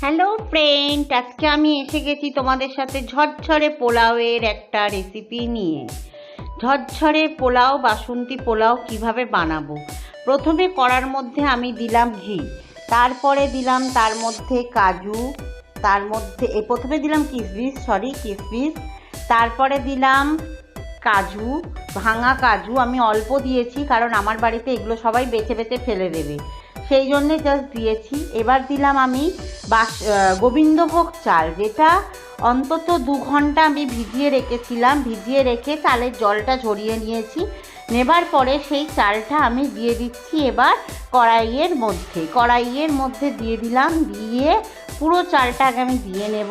Hello friend আজকে আমি এসে গেছি তোমাদের সাথে ঝরঝরে পোলাওয়ের একটা রেসিপি নিয়ে। ঝরঝরে পোলাও, বাসন্তী পোলাও কীভাবে বানাবো? প্রথমে কড়ার মধ্যে আমি দিলাম ঘি। তারপরে দিলাম তার মধ্যে কাজু, তার মধ্যে এ, প্রথমে দিলাম কিসমিস সরি কিসমিস। তারপরে দিলাম কাজু, ভাঙা কাজু। আমি অল্প দিয়েছি কারণ আমার বাড়িতে এগুলো সবাই বেছে বেছে ফেলে দেবে। সেই জন্যে জাস্ট দিয়েছি। এবার দিলাম আমি বাস গোবিন্দভোগ চাল, যেটা অন্তত দু ঘণ্টা আমি ভিজিয়ে রেখেছিলাম। ভিজিয়ে রেখে চালের জলটা ঝরিয়ে নিয়েছি। নেবার পরে সেই চালটা আমি দিয়ে দিচ্ছি এবার কড়াইয়ের মধ্যে। কড়াইয়ের মধ্যে দিয়ে দিলাম, দিয়ে পুরো চালটা আগে আমি দিয়ে নেব।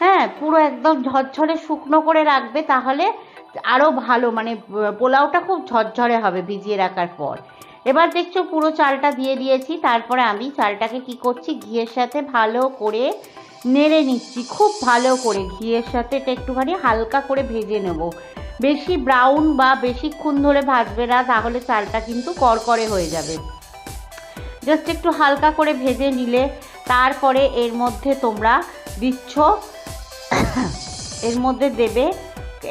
হ্যাঁ পুরো একদম ঝরঝরে শুকনো করে রাখবে, তাহলে আরও ভালো মানে পোলাওটা খুব ঝরঝরে হবে ভিজিয়ে রাখার পর। এবার দেখছ পুরো চালটা দিয়ে দিয়েছি, তারপরে আমি চালটাকে কি করছি, ঘিয়ের সাথে ভালো করে নেড়ে নিচ্ছি, খুব ভালো করে ঘিয়ের সাথে এটা একটুখানি হালকা করে ভেজে নেব। বেশি ব্রাউন বা বেশিক্ষণ ধরে ভাজবে না, তাহলে চালটা কিন্তু করকরে হয়ে যাবে। জাস্ট একটু হালকা করে ভেজে নিলে, তারপরে এর মধ্যে তোমরা দিচ্ছ, এর মধ্যে দেবে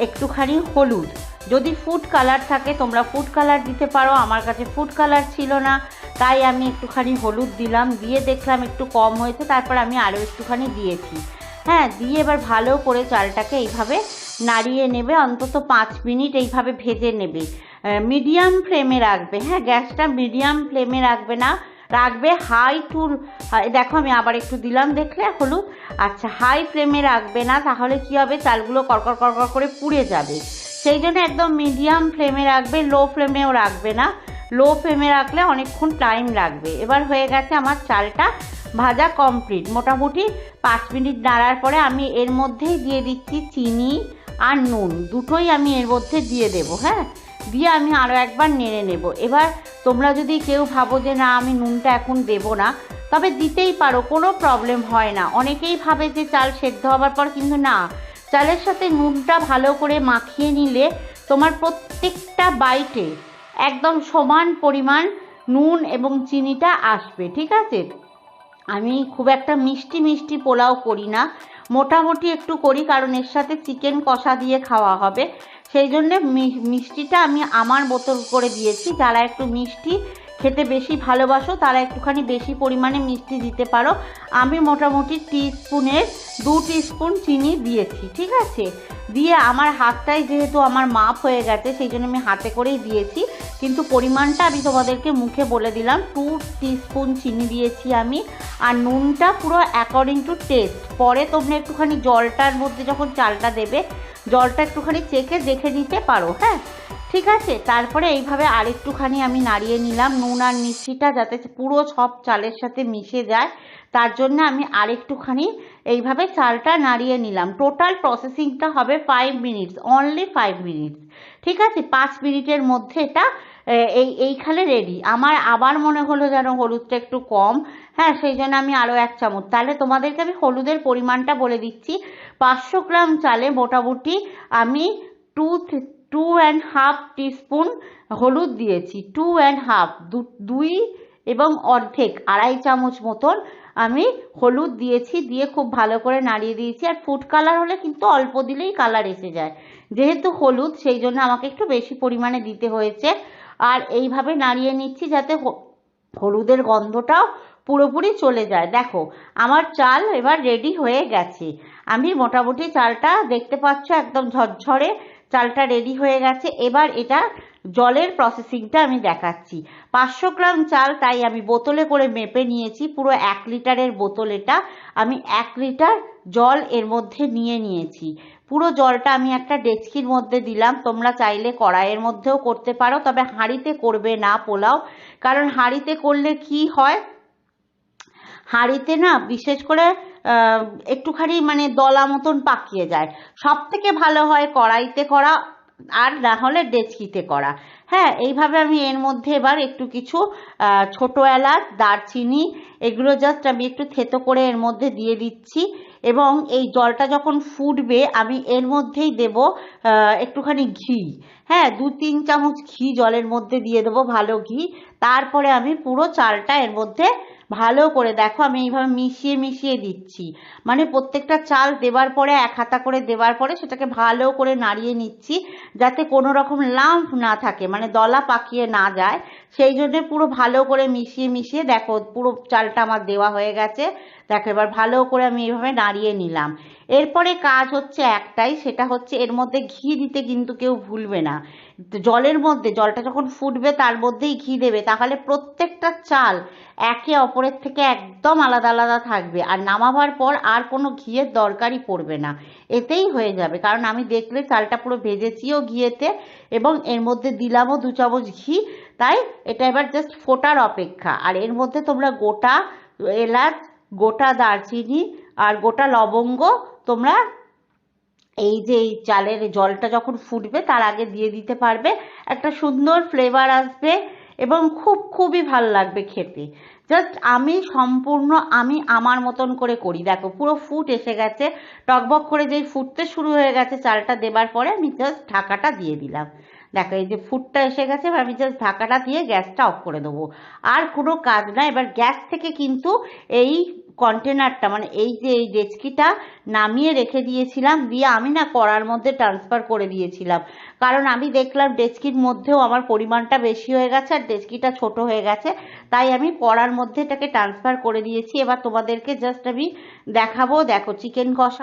একটুখানি হলুদ। যদি ফুড কালার থাকে, তোমরা ফুড কালার দিতে পারো। আমার কাছে ফুড কালার ছিল না, তাই আমি একটুখানি হলুদ দিলাম। দিয়ে দেখলাম একটু কম হয়েছে, তারপর আমি আরও একটুখানি দিয়েছি। হ্যাঁ দিয়ে এবার ভালো করে চালটাকে এইভাবে নাড়িয়ে নেবে, অন্তত পাঁচ মিনিট এইভাবে ভেজে নেবে। মিডিয়াম ফ্লেমে রাখবে। হ্যাঁ গ্যাসটা মিডিয়াম ফ্লেমে রাখবে না, রাখবে হাই টু দেখো আমি আবার একটু দিলাম দেখলে হলুদ। আচ্ছা হাই ফ্লেমে রাখবে না, তাহলে কি হবে? চালগুলো কড়কর কড়কর করে পুড়ে যাবে। সেই জন্য একদম মিডিয়াম ফ্লেমে রাখবে লো ফ্লেমেও রাখবে না। লো ফ্লেমে রাখলে অনেকক্ষণ টাইম লাগবে। এবার হয়ে গেছে আমার চালটা ভাজা কমপ্লিট মোটামুটি পাঁচ মিনিট নাড়ার পরে আমি এর মধ্যেই দিয়ে দিচ্ছি চিনি আর নুন। দুটোই আমি এর মধ্যে দিয়ে দেবো হ্যাঁ? দিয়ে আমি আরও একবার নেড়ে নেব। এবার তোমরা যদি কেউ ভাবো যে না, আমি নুনটা এখন দেবো না, তবে দিতেই পারো, কোনো প্রবলেম হয় না। অনেকেই ভাবে যে চাল সেদ্ধ হবার পর কিন্তু না চালের সাথে নুনটা ভালো করে মাখিয়ে নিলে তোমার প্রত্যেকটা বাইটে একদম সমান পরিমাণ নুন এবং চিনিটা আসবে, ঠিক আছে? আমি খুব একটা মিষ্টি মিষ্টি পোলাও করি না। মোটামুটি একটু করি, কারণ এর সাথে চিকেন কষা দিয়ে খাওয়া হবে। সেই জন্যে মিষ্টিটা আমি আমার বোতল করে দিয়েছি। যারা একটু মিষ্টি খেতে বেশি ভালোবাসো, তারা একটুখানি বেশি পরিমাণে মিষ্টি দিতে পারো। আমি মোটামুটি টিস্পুনের, দু টিস্পুন চিনি দিয়েছি, ঠিক আছে? দিয়ে আমার হাতটাই যেহেতু আমার মাপ হয়ে গেছে, সেই জন্য আমি হাতে করেই দিয়েছি। কিন্তু পরিমাণটা আমি তোমাদেরকে মুখে বলে দিলাম টু টিস্পুন চিনি দিয়েছি আমি, আর নুনটা পুরো অ্যাকর্ডিং টু টেস্ট পরে তোমরা একটুখানি জলটার মধ্যে যখন চালটা দেবে, জলটা একটুখানি চেখে দেখে নিতে পারো হ্যাঁ? ঠিক আছে? তারপরে এইভাবে আর একটুখানি আমি নাড়িয়ে নিলাম। নুন আর মিষ্টিটা যাতে পুরো সব চালের সাথে মিশে যায়, তার জন্য আমি আরেকটুখানি এইভাবে চালটা নাড়িয়ে নিলাম। টোটাল প্রসেসিংটা হবে five minutes only five minutes ঠিক আছে? পাঁচ মিনিটের মধ্যে এটা এই, এইখানে রেডি আমার আবার মনে হলো যেন হলুদটা একটু কম। হ্যাঁ সেই জন্য আমি আরও এক চামচ। তাহলে তোমাদেরকে আমি হলুদের পরিমাণটা বলে দিচ্ছি। পাঁচশো গ্রাম চালে মোটামুটি আমি two two and half teaspoon হলুদ দিয়েছি টু অ্যান্ড হাফ দুই এবং অর্ধেক, আড়াই চামচ মতন আমি হলুদ দিয়েছি, দিয়ে খুব ভালো করে নাড়িয়ে দিয়েছি। আর ফুড কালার হলে কিন্তু অল্প দিলেই কালার এসে যায়। যেহেতু হলুদ, সেই জন্য আমাকে একটু বেশি পরিমাণে দিতে হয়েছে। আর এইভাবে নাড়িয়ে নিচ্ছি যাতে হলুদের গন্ধটাও পুরোপুরি চলে যায়। দেখো, আমার চাল এবার রেডি হয়ে গেছে। আমি মোটামুটি চালটা দেখতে পাচ্ছ একদম ঝরঝরে, চালটা রেডি হয়ে গেছে। এবার এটা জলের প্রসেসিংটা আমি দেখাচ্ছি। পাঁচশো গ্রাম চাল তাই আমি বোতলে করে মেপে নিয়েছি। পুরো এক লিটারের বোতল এটা। আমি এক লিটার জল এর মধ্যে নিয়ে নিয়েছি। পুরো জলটা আমি একটা ডেচকির মধ্যে দিলাম। তোমরা চাইলে কড়াইয়ের মধ্যেও করতে পারো, তবে হাঁড়িতে করবে না পোলাও। কারণ হাঁড়িতে করলে কি হয়? হাঁড়িতে না, বিশেষ করে একটুখানি মানে দলা মতন পাকিয়ে যায়। সব থেকে ভালো হয় কড়াইতে করা আর না হলে ডেচকিতে করা। হ্যাঁ এইভাবে আমি এর মধ্যে এবার একটু কিছু ছোট এলাচ, দারচিনি, এগুলো জাস্ট আমি একটু থেতো করে এর মধ্যে দিয়ে দিচ্ছি। এবং এই জলটা যখন ফুটবে, আমি এর মধ্যেই দেব একটুখানি ঘি। হ্যাঁ দু তিন চামচ ঘি জলের মধ্যে দিয়ে দেবো ভালো ঘি। তারপরে আমি পুরো চালটা এর মধ্যে ভালো করে দেখো, আমি এইভাবে মিশিয়ে মিশিয়ে দিচ্ছি। মানে প্রত্যেকটা চাল দেওয়ার পরে, এক হাতা করে দেওয়ার পরে সেটাকে ভালো করে নাড়িয়ে নিচ্ছি, যাতে কোনো রকম লাম্প না থাকে মানে দলা পাকিয়ে না যায়। সেই জন্য পুরো ভালো করে মিশিয়ে মিশিয়ে দেখো, পুরো চালটা আমার দেওয়া হয়ে গেছে। দেখো, এবার ভালো করে আমি এইভাবে নাড়িয়ে নিলাম। এরপরে কাজ হচ্ছে একটাই, সেটা হচ্ছে এর মধ্যে ঘি দিতে কিন্তু কেউ ভুলবে না। জলের মধ্যে, জলটা যখন ফুটবে তার মধ্যেই ঘি দেবে। তাহলে প্রত্যেকটা চাল একে অপরের থেকে একদম আলাদা আলাদা থাকবে আর নামাবার পর আর কোনো ঘিয়ের দরকারই পড়বে না। এতেই হয়ে যাবে। কারণ আমি দেখলে চালটা পুরো ভেজেছিও ঘিয়েতে এবং এর মধ্যে দিলামও দু চামচ ঘি। তাই এটা এবার জাস্ট ফোটার অপেক্ষা। আর এর মধ্যে তোমরা গোটা এলাচ গোটা দারচিনি আর গোটা লবঙ্গ তোমরা এই যে এই চালের জলটা যখন ফুটবে তার আগে দিয়ে দিতে পারবে। একটা সুন্দর ফ্লেভার আসবে এবং খুব খুবই ভালো লাগবে খেতে। জাস্ট আমি সম্পূর্ণ, আমি আমার মতন করে করি। দেখো, পুরো ফুট এসে গেছে। টকবক করে যেই ফুটতে শুরু হয়ে গেছে, চালটা দেবার পরে আমি জাস্ট ঢাকাটা দিয়ে দিলাম। দেখো, এই যে ফুটটা এসে গেছে, এবার আমি জাস্ট ঢাকাটা দিয়ে গ্যাসটা অফ করে দেবো। আর কোনো কাজ না, এবার গ্যাস থেকে কিন্তু এই কন্টেনারটা মানে এই যে এই ডেচকিটা নামিয়ে রেখে দিয়েছিলাম, দিয়ে আমি না কড়ার মধ্যে ট্রান্সফার করে দিয়েছিলাম। কারণ আমি দেখলাম ডেচকির মধ্যেও আমার পরিমাণটা বেশি হয়ে গেছে আর ডেচকিটা ছোট হয়ে গেছে। তাই আমি কড়ার মধ্যে এটাকে ট্রান্সফার করে দিয়েছি। এবার তোমাদেরকে জাস্ট আমি দেখাবো, দেখো চিকেন কষা